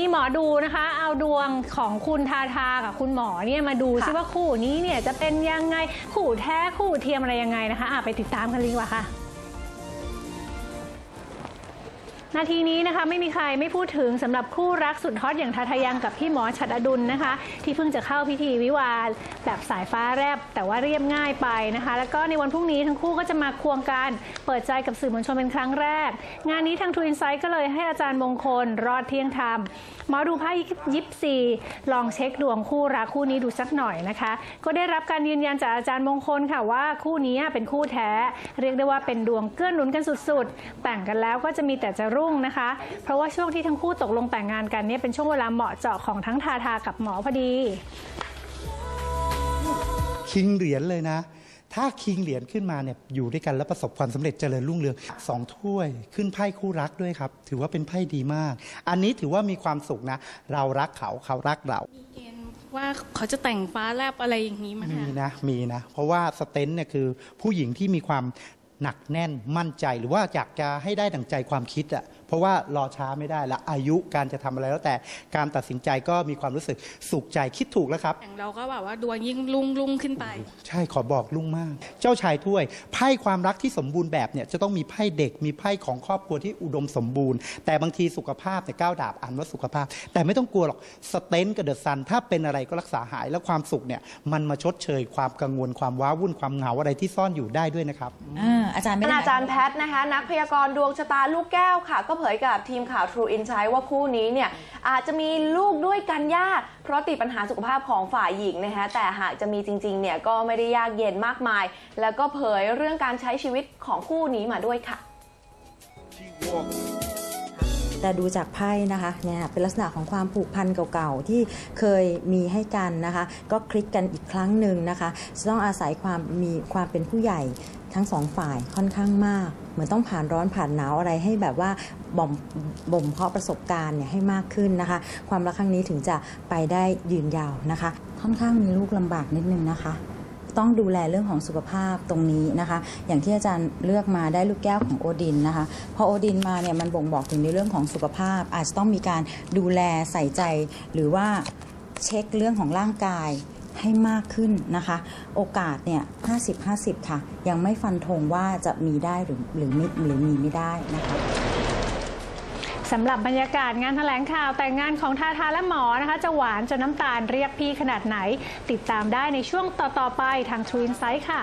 มีหมอดูนะคะ เอาดวงของคุณทาทากับคุณหมอเนี่ยมาดูค่ะซิว่าคู่นี้เนี่ยจะเป็นยังไงคู่แท้คู่เทียมอะไรยังไงนะคะอะไปติดตามกันเลยดีกว่าค่ะ นาทีนี้นะคะไม่มีใครไม่พูดถึงสำหรับคู่รักสุดฮอตอย่างทาทายังกับพี่หมอฉัดอดุลนะคะ ที่เพิ่งจะเข้าพิธีวิวาแบบสายฟ้าแรบแต่ว่าเรียบง่ายไปนะคะ แล้วก็ในวันพรุ่งนี้ทั้งคู่ก็จะมาควงกันเปิดใจกับสื่อมวลชนเป็นครั้งแรก งานนี้ทางทูอินไซต์ก็เลยให้อาจารย์มงคลรอดเที่ยงธรรม หมอดูไพ่ยิปซีลองเช็คดวงคู่รักคู่นี้ดูสักหน่อยนะคะ ก็ได้รับการยืนยันจากอาจารย์มงคลค่ะว่าคู่นี้เป็นคู่แท้ เรียกได้ว่าเป็นดวงเกื้อหนุนกันสุดๆ แต่งกันแล้วก็จะมีแต่จะรุ่งนะคะ เพราะว่าช่วงที่ทั้งคู่ตกลงแต่งงานกันเนี่ยเป็นช่วงเวลาเหมาะเจาะของทั้งทาทากับหมอพอดีคิงเหรียญเลยนะ ถ้าคิงเหรียญขึ้นมาเนี่ยอยู่ด้วยกันแล้วประสบความสำเร็จเจริญรุ่งเรืองสองถ้วย ขึ้นไพ่คู่รักด้วยครับ ถือว่าเป็นไพ่ดีมาก อันนี้ถือว่ามีความสุขนะ เรารักเขาเขารักเราเกณฑ์ว่าเขาจะแต่งฟ้าแลบอะไรอย่างนี้มามีค่ะนะมีนะ เพราะว่าสเตนต์เนี่ยคือผู้หญิงที่มีความหนักแน่นมั่นใจหรือว่าอยากจะให้ได้ดั่งใจความคิดอะ่ะ เพราะว่ารอช้าไม่ได้ละอายุการจะทำอะไรแล้วแต่การตัดสินใจก็มีความรู้สึกสุขใจคิดถูกแล้วครับ อย่างเราก็แบบว่าดวงยิ่งรุ่งรุ่งขึ้นไป ใช่ขอบอกลุงมาก เจ้าชายถ้วยไพ่ความรักที่สมบูรณ์แบบเนี่ยจะต้องมีไพ่เด็กมีไพ่ของครอบครัวที่อุดมสมบูรณ์ แต่บางทีสุขภาพเนี่ยก้าวดาบอ่านว่าสุขภาพ แต่ไม่ต้องกลัวหรอกสเตนกับเดอะซันถ้าเป็นอะไรก็รักษาหายแล้วความสุขเนี่ยมันมาชดเชยความกังวลความว้าวุ่นความเหงาอะไรที่ซ่อนอยู่ได้ด้วยนะครับ อ่าอาจารย์ไม่ได้อาจารย์แพทย์นะคะ นักพยากรณ์ดวงชะตาลูกแก้วค่ะ ก็เผยกับทีมข่าว True Insight ว่าคู่นี้เนี่ยอาจจะมีลูกด้วยกันยาก เพราะติดปัญหาสุขภาพของฝ่ายหญิงนะคะแต่หากจะมีจริงๆเนี่ยก็ไม่ได้ยากเย็นมากมาย แล้วก็เผยเรื่องการใช้ชีวิตของคู่นี้มาด้วยค่ะ แต่ดูจากไพ่นะคะเนี่ยเป็นลักษณะของความผูกพันเก่าๆ ที่เคยมีให้กันนะคะ ก็คลิกกันอีกครั้งหนึ่งนะคะจะต้องอาศัยความมีความเป็นผู้ใหญ่ทั้งสองฝ่ายค่อนข้างมาก เหมือนต้องผ่านร้อนผ่านหนาวอะไรให้แบบว่าบ่มบ่มเพาะประสบการณ์เนี่ยให้มากขึ้นนะคะ ความรักครั้งนี้ถึงจะไปได้ยืนยาวนะคะ ค่อนข้างมีลูกลำบากนิดนึงนะคะ ต้องดูแลเรื่องของสุขภาพตรงนี้นะคะ อย่างที่อาจารย์เลือกมาได้ลูกแก้วของโอดินนะคะพอโอดินมาเนี่ยมันบ่งบอกถึงในเรื่องของสุขภาพ อาจจะต้องมีการดูแลใส่ใจ หรือว่าเช็คเรื่องของร่างกายให้มากขึ้นนะคะ โอกาสเนี่ย 50-50 ค่ะ ยังไม่ฟันธงว่าจะมีได้หรือหรือไม่หรือมีไม่ได้นะคะ สำหรับบรรยากาศงานแถลงข่าวแต่งงานของทาทาและหมอนะคะ จะหวานจนน้ำตาลเรียกพี่ขนาดไหน ติดตามได้ในช่วงต่อ ๆ ไปทาง True Insight ค่ะ